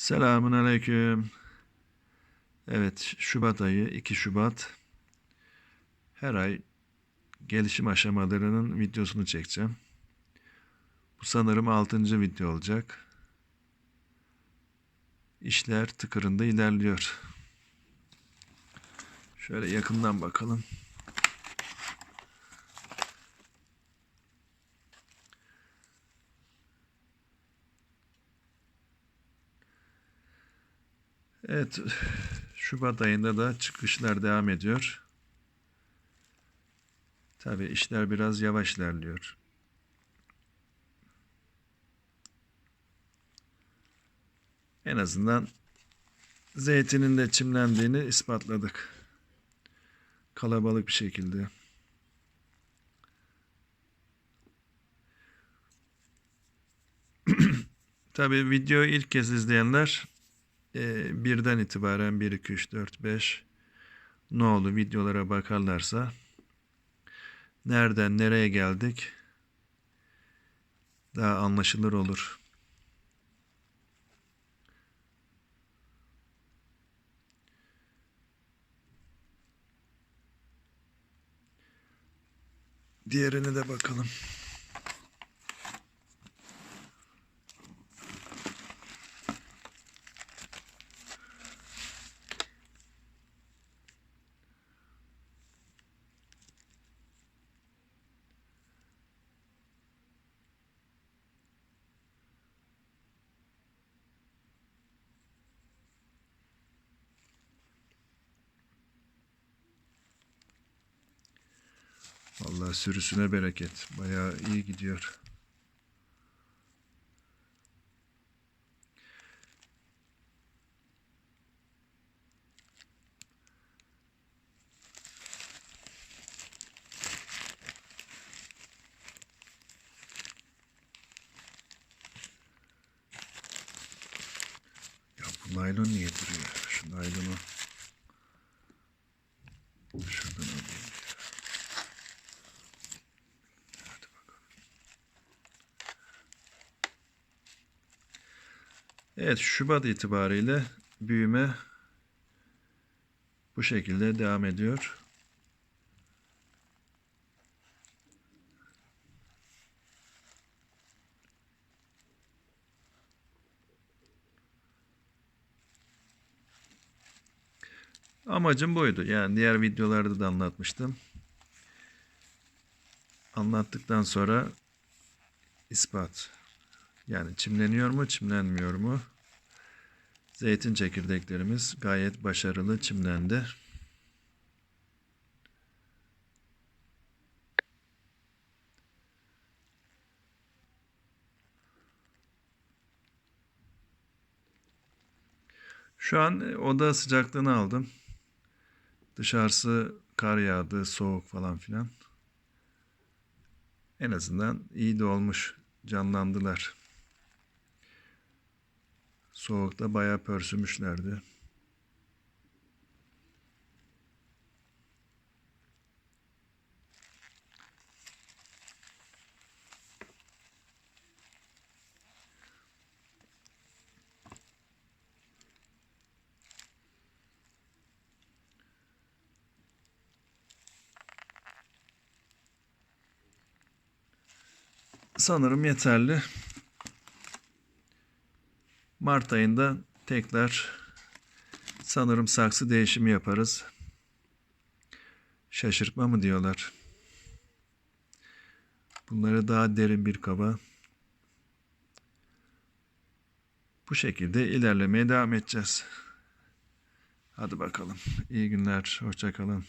Selamun Aleyküm. Evet, Şubat ayı 2 Şubat. Her ay gelişim aşamalarının videosunu çekeceğim. Bu sanırım 6. video olacak. İşler tıkırında ilerliyor. Şöyle yakından bakalım. Evet, Şubat ayında da çıkışlar devam ediyor. Tabii işler biraz yavaş ilerliyor. En azından zeytinin de çimlendiğini ispatladık. Kalabalık bir şekilde. Tabii videoyu ilk kez izleyenler e, birden itibaren 1, 2, 3, 4, 5 ne oldu videolara bakarlarsa nereden nereye geldik daha anlaşılır olur. Diğerine de bakalım. Vallahi sürüsüne bereket. Bayağı iyi gidiyor. Ya bu naylon niye duruyor? Şu naylonu şuradan alayım. Hadi bakalım. Evet, Şubat itibariyle büyüme bu şekilde devam ediyor. Amacım buydu. Yani diğer videolarda da anlatmıştım. Anlattıktan sonra ispat. Yani çimleniyor mu, çimlenmiyor mu? Zeytin çekirdeklerimiz gayet başarılı çimlendi. Şu an oda sıcaklığını aldım. Dışarısı kar yağdı, soğuk falan filan. En azından iyi de olmuş. Canlandılar. Soğukta bayağı pörsümüşlerdi. Sanırım yeterli. Mart ayında tekrar sanırım saksı değişimi yaparız. Şaşırtma mı diyorlar. Bunları daha derin bir kaba bu şekilde ilerlemeye devam edeceğiz. Hadi bakalım. İyi günler. Hoşça kalın.